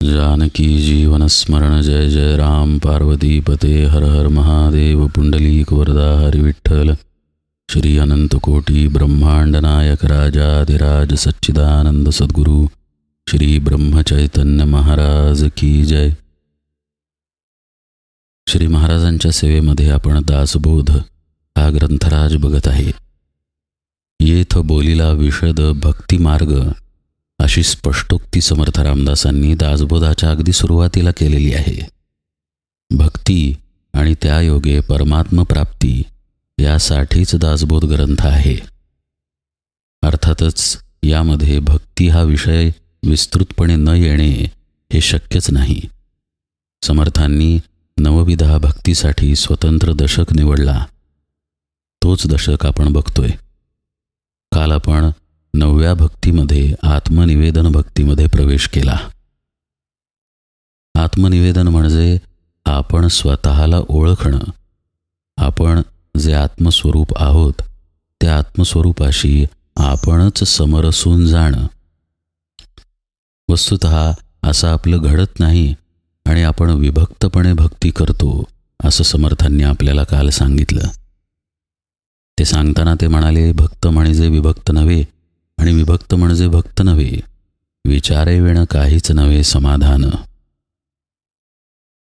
जानकी जीवनस्मरण जय जय राम। पार्वती पते हर हर महादेव। पुंडलीक वरदा हरिविठ्ठल श्री अनंतकोटी ब्रह्मांड नायक राजाधिराज सच्चिदानंद सद्गुरू। श्री ब्रह्मचैतन्य महाराज की जय। श्री महाराजांच्या सेवेमध्ये आपण दासबोध हा ग्रंथराज बघत आहे. येथ बोलीला विशद भक्तिमार्ग अशी स्पष्टोक्ती समर्थ रामदासांनी दासबोधाच्या अगदी सुरुवातीला केलेली आहे. भक्ती आणि त्या योगे परमात्मप्राप्ती यासाठीच दासबोध ग्रंथ आहे. अर्थातच यामध्ये भक्ती हा विषय विस्तृतपणे न येणे हे शक्यच नाही. समर्थांनी नवविधा भक्तीसाठी स्वतंत्र दशक निवडला. तोच दशक आपण बघतोय. काल आपण नवव्या भक्तीमध्ये आत्मनिवेदन भक्तीमध्ये प्रवेश केला. आत्मनिवेदन म्हणजे आपण स्वतःला ओळखणं. आपण जे आत्मस्वरूप आहोत त्या आत्मस्वरूपाशी आपणच समरसून जाणं. वस्तुत असं आपलं घडत नाही आणि आपण विभक्तपणे भक्ती करतो असं समर्थांनी आपल्याला काल सांगितलं. ते सांगताना ते म्हणाले भक्त म्हणजे विभक्त नव्हे आणि विभक्त म्हणजे भक्त नव्हे विचारे वेण काहीच नव्हे समाधान.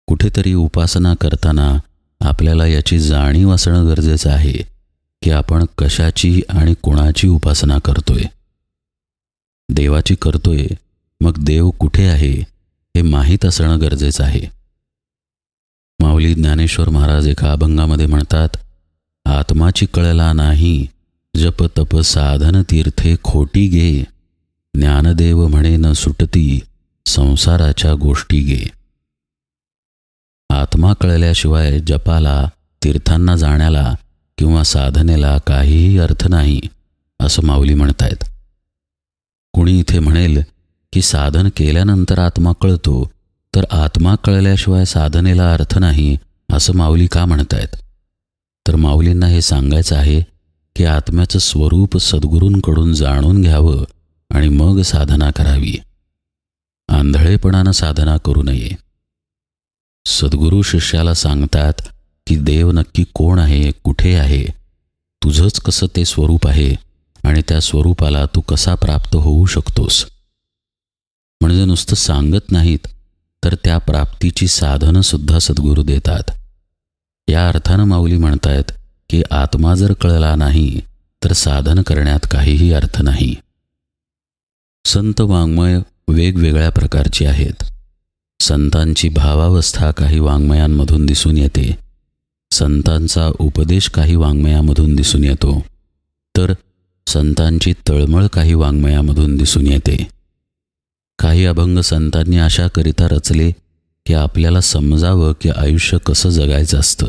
कुठेतरी उपासना करताना आपल्याला याची जाणीव असणं गरजेचं आहे की आपण कशाची आणि कोणाची उपासना करतोय. देवाची करतोय मग देव कुठे आहे हे माहीत असणं गरजेचं आहे. माऊली ज्ञानेश्वर महाराज एका अभंगामध्ये म्हणतात आत्माची कळला नाही जप तप साधन तीर्थे खोटी गे. ज्ञानदेव म्हणे न सुटती संसाराच्या गोष्टी गे. आत्मा कळल्याशिवाय जपाला तीर्थांना जाण्याला किंवा साधनेला काहीही अर्थ नाही असं माऊली म्हणतायत. कुणी इथे म्हणेल की साधन केल्यानंतर आत्मा कळतो तर आत्मा कळल्याशिवाय साधनेला अर्थ नाही असं माऊली का म्हणतायत? तर माऊलींना हे सांगायचं आहे की आत्म्याचं स्वरूप सद्गुरूंकडून जाणून घ्यावं आणि मग साधना करावी. आंधळेपणानं साधना करू नये. सद्गुरू शिष्याला सांगतात की देव नक्की कोण आहे कुठे आहे तुझंच कसं ते स्वरूप आहे आणि त्या स्वरूपाला तू कसा प्राप्त होऊ शकतोस. म्हणजे नुसतं सांगत नाहीत तर त्या प्राप्तीची साधनंसुद्धा सद्गुरू देतात. या अर्थानं माऊली म्हणतायत की आत्मा जर कळला नाही तर साधन करण्यात काहीही अर्थ नाही. संत वाङ्मय वेगवेगळ्या प्रकारची आहेत. संतांची भावावस्था काही वाङ्मयांमधून दिसून येते. संतांचा उपदेश काही वाङ्मयामधून दिसून येतो. तर संतांची तळमळ काही वाङ्मयामधून दिसून येते. काही अभंग संतांनी अशाकरिता रचले की आपल्याला समजावं की आयुष्य कसं जगायचं असतं.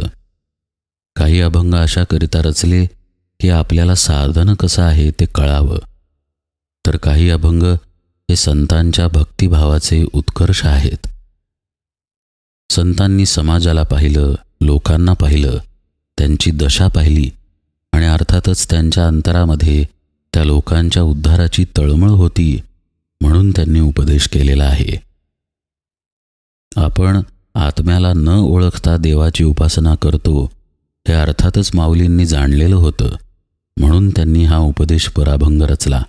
काही अभंग अशा करिता रचले की आपल्याला साधन कसं आहे ते कळावं. तर काही अभंग हे संतांच्या भक्तिभावाचे उत्कर्ष आहेत. संतांनी समाजाला पाहिलं लोकांना पाहिलं त्यांची दशा पाहिली आणि अर्थातच त्यांच्या अंतरामध्ये त्या लोकांच्या उद्धाराची तळमळ होती म्हणून त्यांनी उपदेश केलेला आहे. आपण आत्म्याला न ओळखता देवाची उपासना करतो हे अर्थातच माऊलींनी जाणलेलं होतं म्हणून त्यांनी हा उपदेश पराभंग रचला.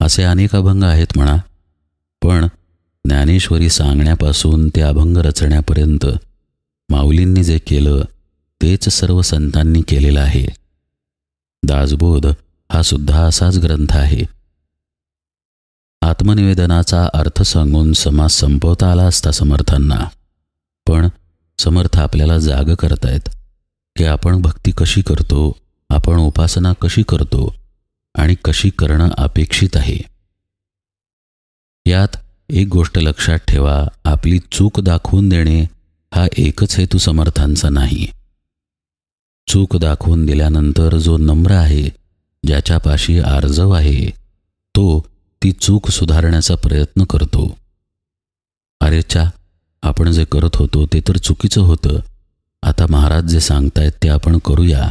असे अनेक अभंग आहेत म्हणा पण ज्ञानेश्वरी सांगण्यापासून ते अभंग रचण्यापर्यंत माऊलींनी जे केलं तेच सर्व संतांनी केलेलं आहे. दासबोध हा सुद्धा असाच ग्रंथ आहे. आत्मनिवेदनाचा अर्थ सांगून समाज संपवता आला असता समर्थांना पण समर्थ आपल्याला जाग करतायत. की आपण भक्ती कशी करतो आपण उपासना कशी करतो आणि कशी करणं अपेक्षित आहे. यात एक गोष्ट लक्षात ठेवा आपली चूक दाखवून देणे हा एकच हेतू समर्थांचा नाही. चूक दाखवून दिल्यानंतर जो नम्र आहे ज्याच्यापाशी आर्जव आहे तो ती चूक सुधारण्याचा प्रयत्न करतो. अरे आपण जे करत होतो ते तर चुकीचं होतं आता महाराज जे सांगतायत ते आपण करूया.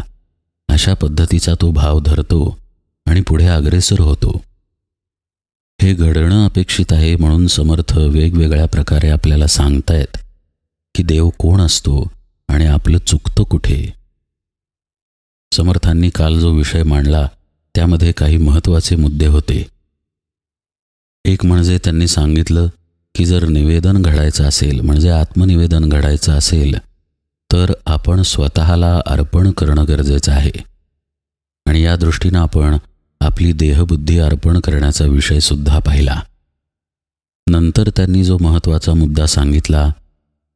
अशा पद्धतीचा तो भाव धरतो आणि पुढे अग्रेसर होतो. हे घडणं अपेक्षित आहे म्हणून समर्थ वेगवेगळ्या प्रकारे आपल्याला सांगतायत की देव कोण असतो आणि आपलं चुकतं कुठे. समर्थांनी काल जो विषय मांडला त्यामध्ये काही महत्त्वाचे मुद्दे होते. एक म्हणजे त्यांनी सांगितलं की जर निवेदन घडायचं असेल म्हणजे आत्मनिवेदन घडायचं असेल तर आपण स्वतःला अर्पण करणं गरजेचं आहे. आणि या दृष्टीनं आपण आपली देहबुद्धी अर्पण करण्याचा विषयसुद्धा पाहिला. नंतर त्यांनी जो महत्त्वाचा मुद्दा सांगितला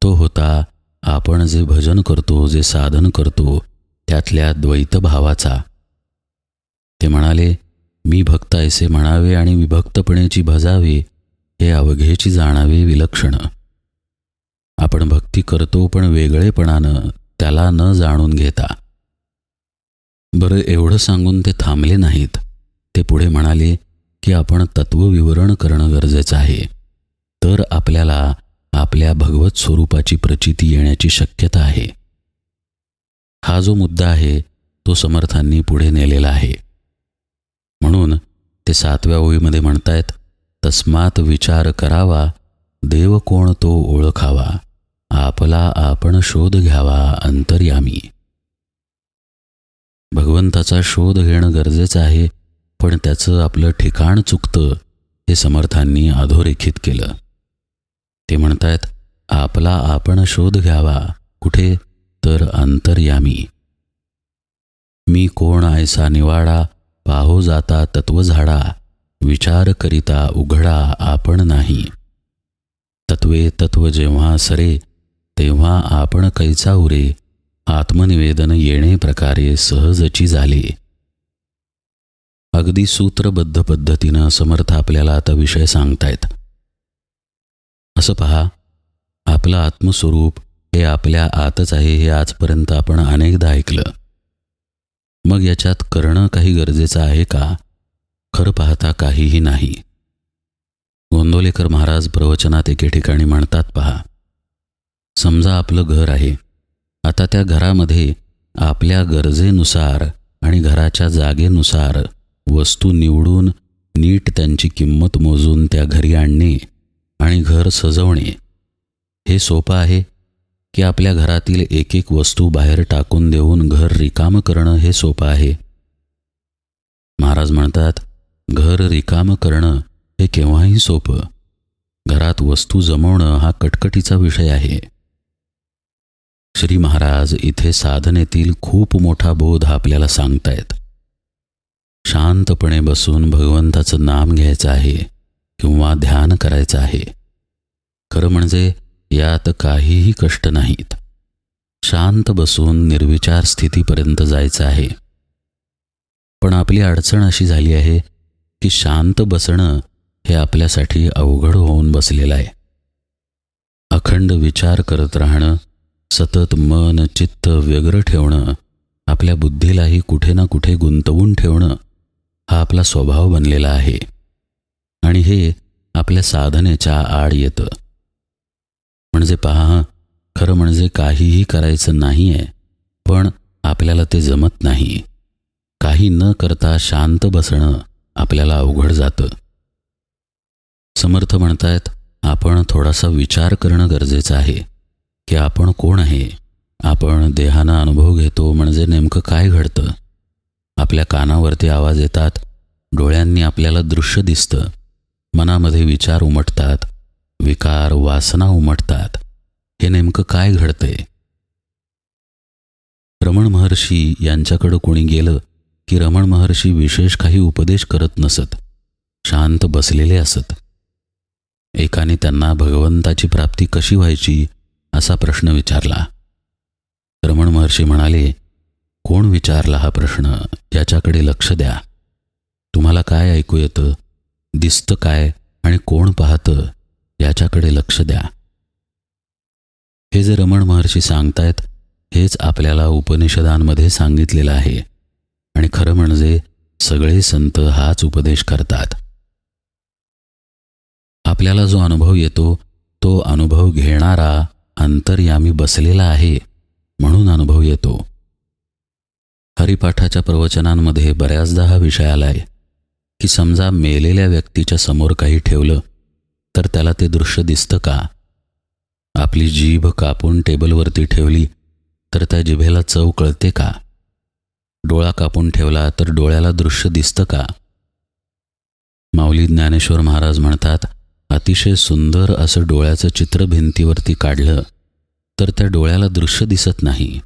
तो होता आपण जे भजन करतो जे साधन करतो त्यातल्या द्वैतभावाचा. ते म्हणाले मी भक्त ऐसे म्हणावे आणि विभक्तपणेची भजावे हे अवघेची जाणावे विलक्षण. आपण भक्ती करतो पण वेगळेपणानं त्याला न जाणून घेता. बरं एवढं सांगून ते थांबले नाहीत. ते पुढे म्हणाले की आपण तत्वविवरण करणं गरजेचं आहे. तर आपल्याला आपल्या भगवत स्वरूपाची प्रचिती येण्याची शक्यता आहे. हा जो मुद्दा आहे तो समर्थांनी पुढे नेलेला आहे. म्हणून ते सातव्या ओळीमध्ये म्हणतायत तस्मात विचार करावा देव कोण तो ओळखावा. आपला आपण शोध घ्यावा अंतर्यामी. भगवंताचा शोध घेणं गरजेचं आहे पण त्याचं आपलं ठिकाण चुकतं हे समर्थांनी अधोरेखित केलं. ते म्हणतायत आपला आपण शोध घ्यावा कुठे? तर अंतर्यामी. मी कोण ऐसा निवाडा पाहो जाता तत्व झाडा विचार करिता उघडा आपण नाही. तत्वे तत्व जेव्हा सरे तेव्हा आपण कैचा उरे आत्मनिवेदन येणे प्रकारे सहजची झाले. अगदी सूत्रबद्ध पद्धतीनं समर्थ आपल्याला आता विषय सांगतायत. असं पहा आपलं आत्मस्वरूप हे आपल्या आतच आहे हे आजपर्यंत आपण अनेकदा ऐकलं. मग याच्यात करणं काही गरजेचं आहे का? खरं पाहता काहीही नाही. गोंदोलेकर महाराज प्रवचनात एके ठिकाणी म्हणतात पहा समजा आपलं घर आहे. आता त्या घरामध्ये आपल्या गरजेनुसार आणि घराच्या जागेनुसार वस्तू निवडून नीट त्यांची किंमत मोजून त्या घरी आणणे आणि घर सजवणे हे सोपं आहे? की आपल्या घरातील एक एक वस्तू बाहेर टाकून देऊन घर रिकामं करणं हे सोपं आहे? महाराज म्हणतात घर रिकामं करणं हे केव्हाही सोपं. घरात वस्तू जमवणं हा कटकटीचा विषय आहे. श्री महाराज इथे साधनेतील खूप मोठा बोध आपल्याला सांगतायत. शांतपणे बसून भगवंताचं नाम घ्यायचं आहे किंवा ध्यान करायचं आहे. खरं म्हणजे यात काहीही कष्ट नाहीत. शांत बसून निर्विचार स्थितीपर्यंत जायचं आहे. पण आपली अडचण अशी झाली आहे की शांत बसणं हे आपल्यासाठी अवघड होऊन बसलेलं आहे. अखंड विचार करत राहणं सतत मन चित्त व्यग्र ठेवणं आपल्या बुद्धीलाही कुठे ना कुठे गुंतवून ठेवणं हा आपला स्वभाव बनलेला आहे. आणि हे आपल्या साधनेच्या आड येतं. म्हणजे पहा खरं म्हणजे काहीही करायचं नाही आहे पण आपल्याला ते जमत नाही. काही न करता शांत बसणं आपल्याला अवघड जातं. समर्थ म्हणतायत आपण थोडासा विचार करणं गरजेचं आहे. की आपण कोण आहे? आपण देहानं अनुभव घेतो म्हणजे नेमकं काय घडतं? आपल्या कानावरती आवाज येतात डोळ्यांनी आपल्याला दृश्य दिसतं मनामध्ये विचार उमटतात विकार वासना उमटतात. हे नेमकं काय घडतंय? रमण महर्षी यांच्याकडं कोणी गेलं की रमण महर्षी विशेष काही उपदेश करत नसत शांत बसलेले असत. एकाने त्यांना भगवंताची प्राप्ती कशी व्हायची असा प्रश्न विचारला. रमण महर्षी म्हणाले कोण विचारला हा प्रश्न? याच्याकडे लक्ष द्या. तुम्हाला काय ऐकू येतं? दिसतं काय? आणि कोण पाहतं? याच्याकडे लक्ष द्या. हे जे रमण महर्षी सांगतायत हेच आपल्याला उपनिषदांमध्ये सांगितलेलं आहे. आणि खरं म्हणजे सगळे संत हाच उपदेश करतात. आपल्याला जो अनुभव येतो तो अनुभव घेणारा अंतर्यामी बसलेला आहे म्हणून अनुभव येतो. हरिपाठाच्या प्रवचनांमध्ये बऱ्याचदा हा विषय आलाय की समजा मेलेल्या व्यक्तीच्या समोर काही ठेवलं तर त्याला ते दृश्य दिसतं का? आपली जीभ कापून टेबलवरती ठेवली तर त्या जिभेला चव कळते का? डोळा कापून ठेवला तर डोळ्याला दृश्य दिसतं का? माऊली ज्ञानेश्वर महाराज म्हणतात अतिशय सुंदर असं डोळ्याचं चित्र भिंतीवरती काढलं तर त्या डोळ्याला दृश्य दिसत नाही.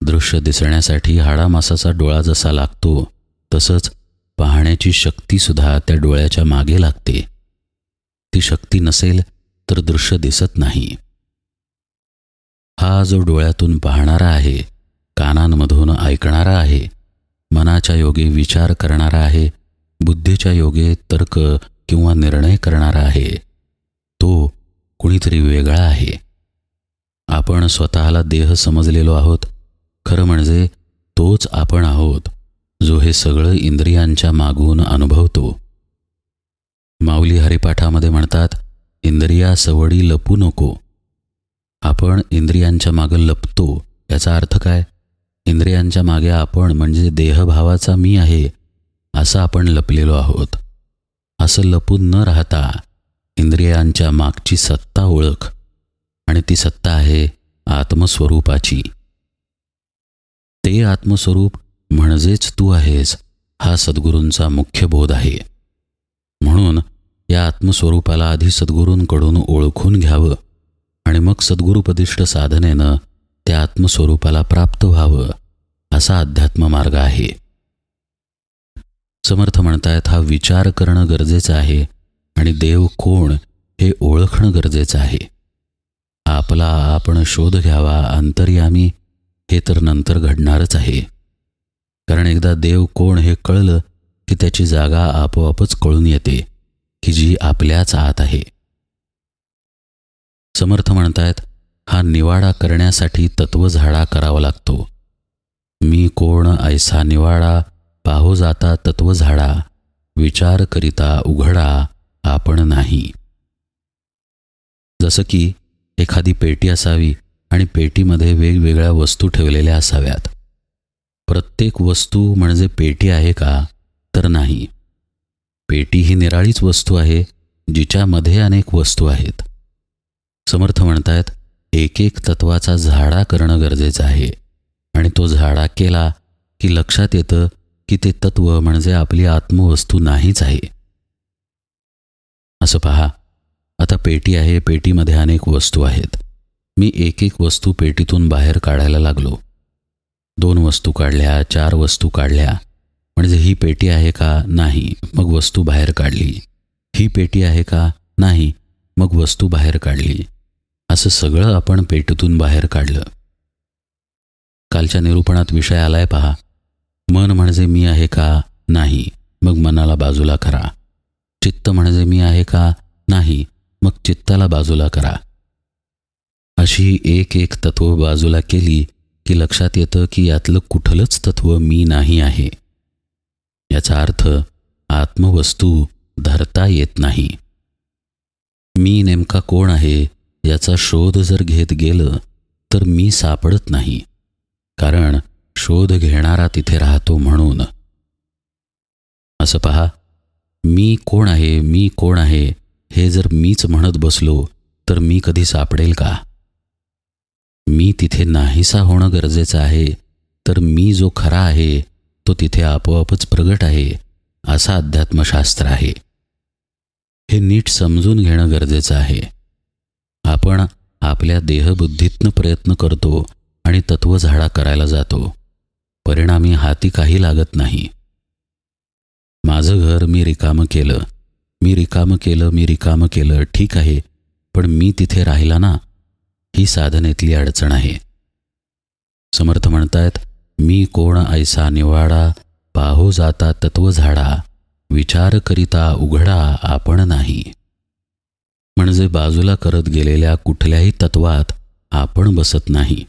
दृश्य दिसण्यासाठी हाडामासाचा डोळा जसा लागतो तसंच पाहण्याची शक्तीसुद्धा त्या डोळ्याच्या मागे लागते. ती शक्ती नसेल तर दृश्य दिसत नाही. हा जो डोळ्यातून पाहणारा आहे कानांमधून ऐकणारा आहे मनाच्या योगे विचार करणारा आहे बुद्धीच्या योगे तर्क किंवा निर्णय करणारा आहे तो कुणीतरी वेगळा आहे. आपण स्वतःला देह समजलेलो आहोत खरं म्हणजे तोच आपण आहोत जो हे सगळं इंद्रियांच्या मागून अनुभवतो. माऊली हरिपाठामध्ये म्हणतात इंद्रिया सवडी लपू नको. आपण इंद्रियांच्या मागं लपतो याचा अर्थ काय? इंद्रियांच्या मागे आपण म्हणजे देहभावाचा मी आहे असं आपण लपलेलो आहोत. असं लपून न राहता इंद्रियांच्या मागची सत्ता ओळख आणि ती सत्ता आहे आत्मस्वरूपाची. ते आत्मस्वरूप म्हणजेच तू आहेस हा सद्गुरूंचा मुख्य बोध आहे. म्हणून या आत्मस्वरूपाला आधी सद्गुरूंकडून ओळखून घ्यावं आणि मग सद्गुरुपदिष्ट साधनेनं त्या आत्मस्वरूपाला प्राप्त व्हावं असा अध्यात्म मार्ग आहे. समर्थ म्हणतायत हा विचार करणं गरजेचं आहे आणि देव कोण हे ओळखणं गरजेचं आहे. आपला आपण शोध घ्यावा अंतर्यामी हे तर नंतर घडणारच आहे. कारण एकदा देव कोण हे कळलं की त्याची जागा आपोआपच कळून येते की जी आपल्याच आत आहे. समर्थ म्हणतायत हा निवाडा करण्यासाठी तत्वझाडा करावा लागतो. मी कोण ऐसा निवाडा पाहो जाता तत्व झाडा विचार करिता उघडा आपण नाही. जसं की एखादी पेटी असावी आणि पेटीमध्ये वेगवेगळ्या वस्तू ठेवलेल्या असाव्यात. प्रत्येक वस्तू म्हणजे पेटी आहे का? तर नाही. पेटी ही निराळीच वस्तू आहे जिच्यामध्ये अनेक वस्तू आहेत. समर्थ म्हणतायत एक एक तत्वाचा झाडा करणं गरजेचं आहे. आणि तो झाडा केला की लक्षात येतं की ते तत्व म्हणजे आपली आत्मवस्तू नाहीच आहे. असं पहा. आता पेटी आहे पेटीमध्ये अनेक वस्तू आहेत. मी एक एक वस्तू पेटीतून बाहेर काढायला लागलो. दोन वस्तू काढल्या चार वस्तू काढल्या. म्हणजे ही पेटी आहे का? नाही. मग वस्तू बाहेर काढली. ही पेटी आहे का? नाही. मग वस्तू बाहेर काढली. असं सगळं आपण पेटीतून बाहेर काढलं. कालच्या निरूपणात विषय आलाय पहा. मन म्हणजे मी आहे का? नाही. मग मनाला बाजूला करा. चित्त म्हणजे मी आहे का? नाही. मग चित्ताला बाजूला करा. अशी एक एक तत्व बाजूला केली की लक्षात येतं की यातलं कुठलंच तत्व मी नाही आहे. याचा अर्थ आत्मवस्तू धरता येत नाही. मी नेमका कोण आहे? याचा शोध जर घेत गेलं तर मी सापडत नाही. कारण शोध घेणारा तिथे राहतो म्हणून. असं पहा मी कोण आहे मी कोण आहे हे जर मीच म्हणत बसलो तर मी कधी सापडेल का? मी तिथे नाहीसा होणं गरजेचं आहे तर मी जो खरा आहे तो तिथे आपोआपच प्रगट आहे असा अध्यात्मशास्त्र आहे. हे नीट समजून घेणं गरजेचं आहे. आपण आपल्या देहबुद्धीतनं प्रयत्न करतो आणि तत्वझाडा करायला जातो. परिणामी हाती काही लागत नाही. माझं घर मी रिकामं केलं. मी रिकामं केलं मी रिकामं केलं ठीक आहे पण मी तिथे राहिला ना ही साधनेतली अडचण आहे. समर्थ म्हणतायत मी कोण ऐसा निवाडा पाहो जाता तत्व झाडा विचार करिता उघडा आपण नाही. म्हणजे बाजूला करत गेलेल्या कुठल्याही तत्वात आपण बसत नाही.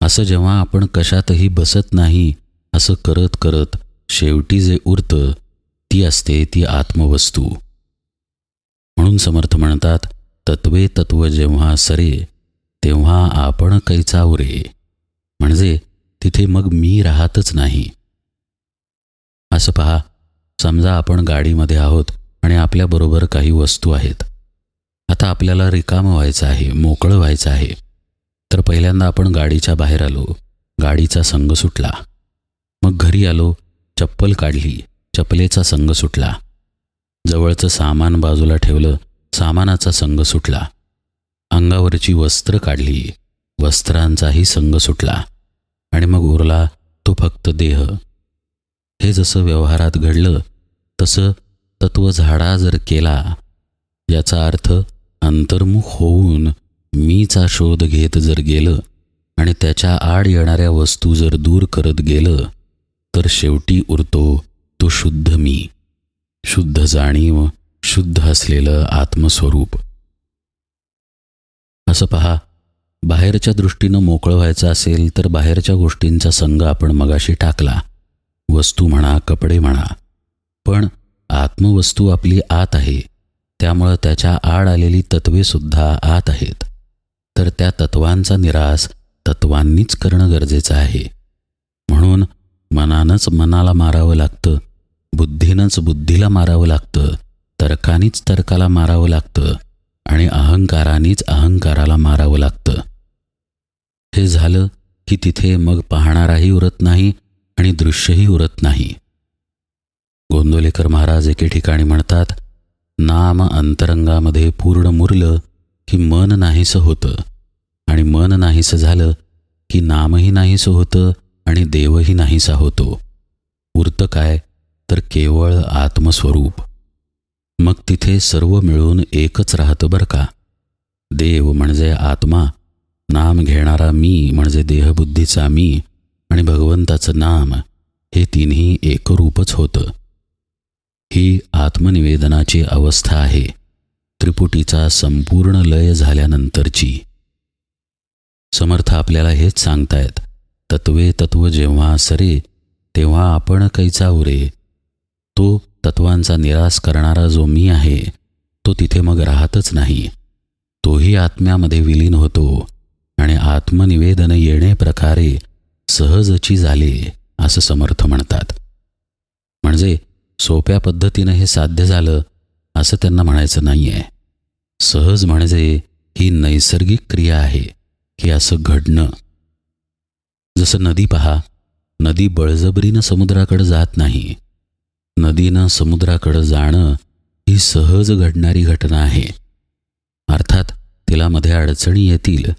असं जेव्हा आपण कशातही बसत नाही असं करत करत शेवटी जे उरतं ती असते ती आत्मवस्तू. म्हणून समर्थ म्हणतात तत्वे तत्व जेव्हा सरे तेव्हा आपण कैचा उरे म्हणजे तिथे मग मी राहतच नाही. असं पहा समजा आपण गाडीमध्ये आहोत आणि आपल्याबरोबर काही वस्तू आहेत. आता आपल्याला रिकामं व्हायचं आहे मोकळं व्हायचं आहे. तर पहिल्यांदा आपण गाडीच्या बाहेर आलो. गाडीचा संघ सुटला. मग घरी आलो चप्पल काढली चपलेचा संघ सुटला. जवळचं सामान बाजूला ठेवलं सामानाचा संघ सुटला. अंगावरची वस्त्र काढली वस्त्रांचाही संघ सुटला. आणि मग उरला तो फक्त देह. हे जसं व्यवहारात घडलं तसं तत्व झाडा जर केला याचा अर्थ अंतर्मुख होऊन मीचा शोध घेत जर गेलं आणि त्याच्या आड येणाऱ्या वस्तू जर दूर करत गेलं तर शेवटी उरतो तो शुद्ध मी. शुद्ध जाणीव शुद्ध असलेलं आत्मस्वरूप. असं पहा बाहेरच्या दृष्टीनं मोकळं व्हायचं असेल तर बाहेरच्या गोष्टींचा संघ आपण मगाशी टाकला. वस्तू म्हणा कपडे म्हणा. पण आत्मवस्तू आपली आत आहे. त्यामुळं त्याच्या आड आलेली तत्वेसुद्धा आत आहेत. तर त्या तत्वांचा निराश तत्वांनीच करणं गरजेचं आहे. म्हणून मनानंच मनाला मारावं लागतं बुद्धीनंच बुद्धीला मारावं लागतं तर्कानीच तर्काला मारावं लागतं आणि अहंकारानेच अहंकाराला मारावं लागतं. हे झालं की तिथे मग पाहणाराही उरत नाही आणि दृश्यही उरत नाही. गोंदोलेकर महाराज एके ठिकाणी म्हणतात नाम अंतरंगामध्ये पूर्ण मुरलं की मन नाहीसं होतं. आणि मन नाहीसं झालं की नामही नाहीसं होतं आणि देवही नाहीसा होतो. उरतं काय? तर केवळ आत्मस्वरूप. मग तिथे सर्व मिळून एकच राहतं बरं का? देव म्हणजे आत्मा नाम घेणारा मी म्हणजे देहबुद्धीचा मी आणि भगवंताचं नाम हे तिन्ही एकरूपच होतं. ही आत्मनिवेदनाची अवस्था आहे. त्रिपुटीचा संपूर्ण लय झाल्यानंतरची. समर्थ आपल्याला हेच सांगतायत. तत्वे तत्व जेव्हा सरे तेव्हा आपण कैचा उरे? तो तत्वांचा निराश करणारा जो मी आहे तो तिथे मग राहतच नाही. तोही आत्म्यामध्ये विलीन होतो आणि आत्मनिवेदन येणे प्रकारे सहजची झाले असं समर्थ म्हणतात. म्हणजे सोप्या पद्धतीनं हे साध्य झालं असं त्यांना म्हणायचं नाही आहे सहज म्हणजे ही नैसर्गिक क्रिया आहे. की असं घडणं. जसं नदी पहा नदी बळजबरीनं समुद्राकडे जात नाही. नदीनं समुद्राकडं जाणं ही सहज घडणारी घटना आहे. अर्थात तिला मध्ये अडचणी येतील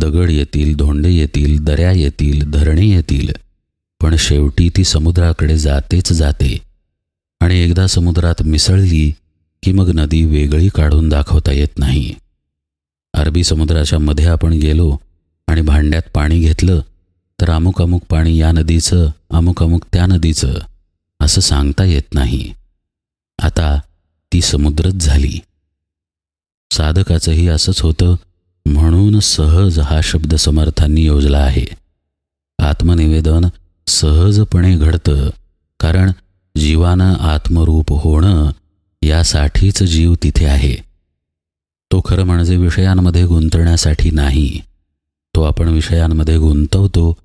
दगड येतील धोंडे येतील दऱ्या येतील धरणे येतील पण शेवटी ती समुद्राकडे जातेच जाते. आणि एकदा समुद्रात मिसळली की मग नदी वेगळी काढून दाखवता येत नाही. अरबी समुद्राच्या मध्ये आपण गेलो आणि भांड्यात पाणी घेतलं तर अमुक अमुक पाणी या नदीचं अमुक अमुक त्या नदीचं असं सांगता येत नाही. आता ती समुद्रच झाली. साधकाचंही असंच होतं म्हणून सहज हा शब्द समर्थांनी योजला आहे. आत्मनिवेदन सहजपणे घडतं कारण जीवानं आत्मरूप होणं यासाठीच जीव तिथे आहे. तो खरं म्हणजे विषयांमध्ये गुंतण्यासाठी नाही. तो आपण विषयांमध्ये गुंतवतो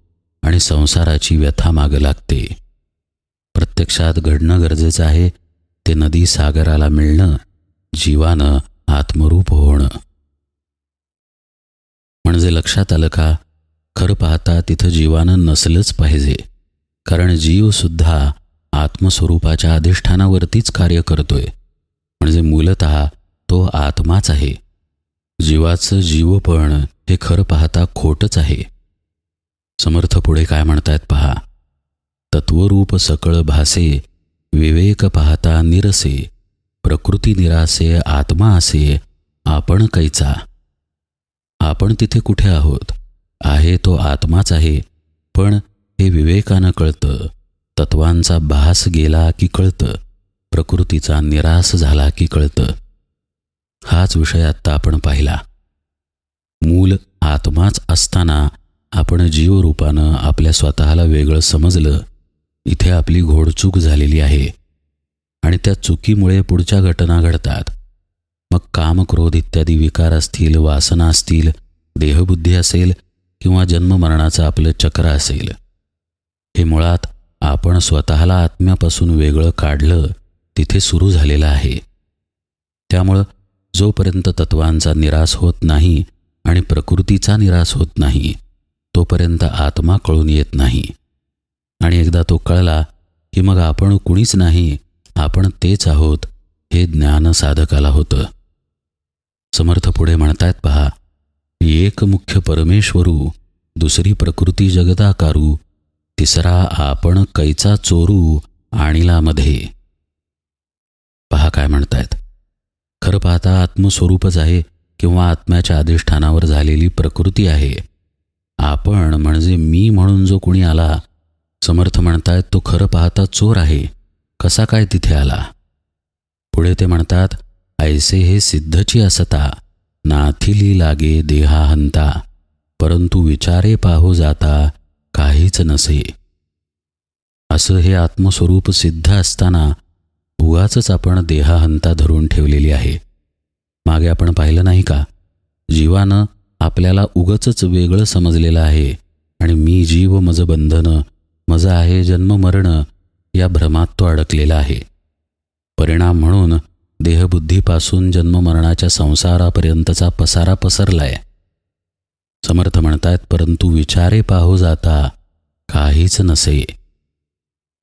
आणि संसाराची व्यथा मागं लागते. प्रत्यक्षात घडणं गरजेचं आहे ते नदी सागराला मिळणं जीवानं आत्मरूप होणं. म्हणजे लक्षात आलं का? खरं पाहता तिथं जीवानं नसलंच पाहिजे. कारण जीवसुद्धा आत्मस्वरूपाच्या अधिष्ठानावरतीच कार्य करतोय. म्हणजे मूलत तो आत्माच आहे. जीवाचं जीवपण हे खरं पाहता खोटच आहे. समर्थ पुढे काय म्हणतायत पहा. तत्वरूप सकळ भासे विवेक पाहता निरसे प्रकृती निरासे आत्मा असे आपण कैचा? आपण तिथे कुठे आहोत? आहे तो आत्माच आहे पण हे विवेकानं कळतं. तत्वांचा भास गेला की कळतं. प्रकृतीचा निरास झाला की कळतं. हाच विषय आत्ता आपण पाहिला. मूल आत्माच असताना आपण जीवरूपानं आपल्या स्वतःला वेगळं समजलं. इथे आपली घोडचूक झालेली आहे. आणि त्या चुकीमुळे पुढच्या घटना घडतात. मग काम क्रोध इत्यादी विकार असतील वासना असतील देहबुद्धी असेल किंवा जन्ममरणाचं आपलं चक्र असेल. हे मुळात आपण स्वतःला आत्म्यापासून वेगळं काढलं तिथे सुरू झालेलं आहे. त्यामुळं जोपर्यंत तत्वांचा निराश होत नाही आणि प्रकृतीचा निराश होत नाही तोपर्यंत आत्मा कळून येत नाही. आणि एकदा तो कळला की मग आपण कुणीच नाही आपण तेच आहोत हे ज्ञान साधकाला होतं. समर्थ पुढे म्हणतायत पहा एक मुख्य परमेश्वरू दुसरी प्रकृती जगदाकारू तिसरा आपण कैचा चोरू आणिला मध्ये पहा काय म्हणतायत. खरं पाहता आत्मस्वरूपच आहे किंवा आत्म्याच्या अधिष्ठानावर झालेली प्रकृती आहे. आपण म्हणजे मी म्हणून जो कुणी आला समर्थ म्हणतायत तो खरं पाहता चोर आहे. कसा काय तिथे आला? पुढे ते म्हणतात ऐसे हे सिद्धची असता नाथिली लागे देहा हंता परंतु विचारे पाहू जाता काहीच नसे. असं हे आत्मस्वरूप सिद्ध असताना उगाच आपण देहाहंता धरून ठेवलेली आहे. मागे आपण पाहिलं नाही का? जीवानं आपल्याला उगचच वेगळं समजलेलं आहे आणि मी जीव मज बंधन मज आहे जन्म मरण या भ्रमात तो अडकलेला आहे. परिणाम म्हणून देहबुद्धीपासून जन्ममरणाच्या संसारापर्यंतचा पसारा पसरलाय. समर्थ म्हणतायत परंतु विचारे पाहू जाता काहीच नसे.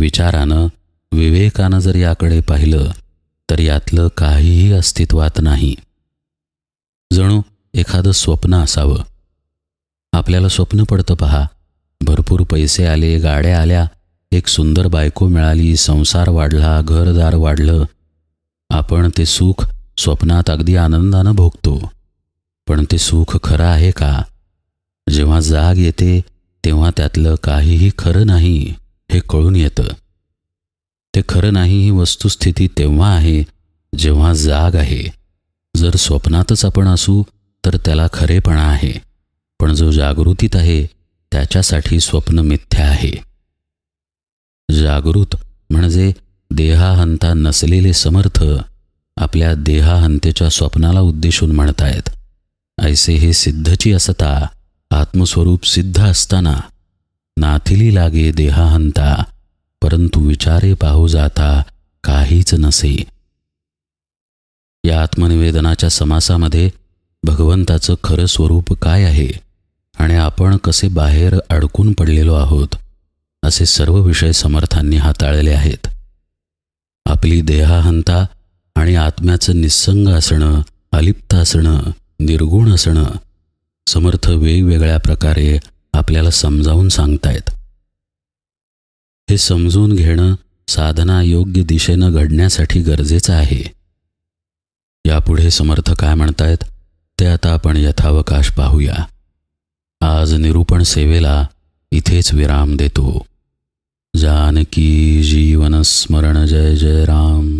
विचारानं विवेकानं जर याकडे पाहिलं तर यातलं काहीही अस्तित्वात नाही. जणू एखादं स्वप्न असावं. आपल्याला स्वप्न पडतं पहा. भरपूर पैसे आले गाड्या आल्या एक सुंदर बायको मिळाली संसार वाढला घरदार वाढलं. आपण ते सुख स्वप्नात अगदी आनंदानं भोगतो. पण ते सुख खरं आहे का? जेव्हा जाग येते तेव्हा त्यातलं काहीही खरं नाही हे कळून येतं. ते खरं नाही ही वस्तुस्थिती तेव्हा आहे जेव्हा जाग आहे. जर स्वप्नातच आपण असू तर त्याला खरेपणा आहे. पण जो जागृतीत आहे त्याच्यासाठी स्वप्न मिथ्या आहे. जागृत म्हणजे देहाहंता नसलेले समर्थ आपल्या देहाहंतेच्या स्वप्नाला उद्देशून म्हणतायत. ऐसे हे सिद्धची असता आत्मस्वरूप सिद्ध असताना नाथिली लागे देहाहंता परंतु विचारे पाहू जाता काहीच नसे. या आत्मनिवेदनाच्या समासामध्ये भगवंताचं खरं स्वरूप काय आहे? आणि आपण कसे बाहेर अडकून पडलेलो आहोत? असे सर्व विषय समर्थांनी हाताळले आहेत. आपली देहाहंता आणि आत्म्याचं निस्संग असणं अलिप्त असणं निर्गुण असणं समर्थ वेगवेगळ्या प्रकारे आपल्याला समजावून सांगतायत. हे समजून घेणं साधना योग्य दिशेनं घडण्यासाठी गरजेचं आहे. यापुढे समर्थ काय म्हणतायत ते आता आपण यथावकाश पाहूया. आज निरूपण सेवेला इथेच विराम देतो. जानकी जीवन स्मरण जय जय राम.